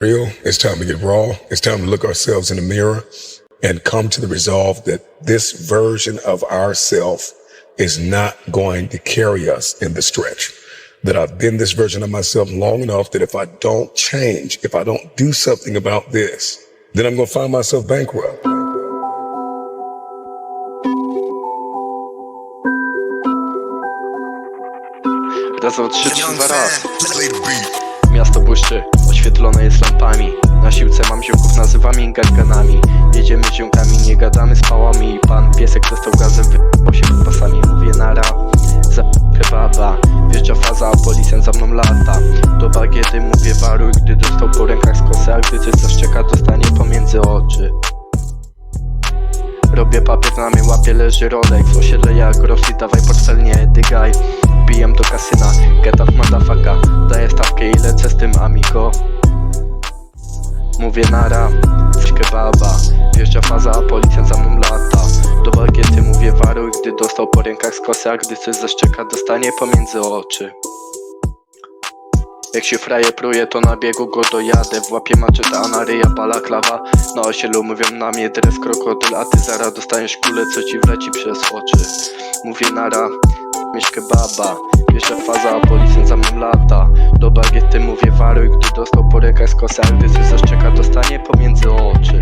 real. It's time to get raw. It's time to look ourselves in the mirror and come to the resolve that this version of ourself is not going to carry us in the stretch. That I've been this version of myself long enough that if I don't change, if I don't do something about this, then I'm going to find myself bankrupt. Razem trzy, trzy, Young dwa raz. fan, play the beat. Miasto błyszczy, oświetlone jest lampami. Na siłce mam ziomków, nazywam garganami. Jedziemy ziomkami, nie gadamy z pałami. Pan piesek dostał gazem, wypał się pod pasami. Mówię nara, za kebaba Wjeżdża faza, policjant za mną lata. Do bagiety mówię waruj, gdy dostał po rękach z kosy A gdy coś zaszczeka, dostanie pomiędzy oczy. Robię papier, na mnie łapie leży Rolex. Osiedle jak Rosji, dawaj portfel, nie dygaj. Bijem do kasyna, get up motherfucker. Daję stawkę i lecę z tym amigo Mówię nara, w kebaba Wjeżdża faza, a policjant za mną lata. Do bagiety mówię waruj, gdy dostał po rękach z A gdy coś zaszczeka, dostanie pomiędzy oczy. Jak się fraje pruje, to na biegu go dojadę. W łapie maczeta, a na ryja balaklawa Na osiedlu mówią na mnie dres krokodyl A ty zaraz dostaniesz kulę, co ci wleci przez oczy. Mówię nara, myśl kebaba Jeszcze faza, policjant za mną lata bez kosa, gdy coś czeka dostanie pomiędzy oczy.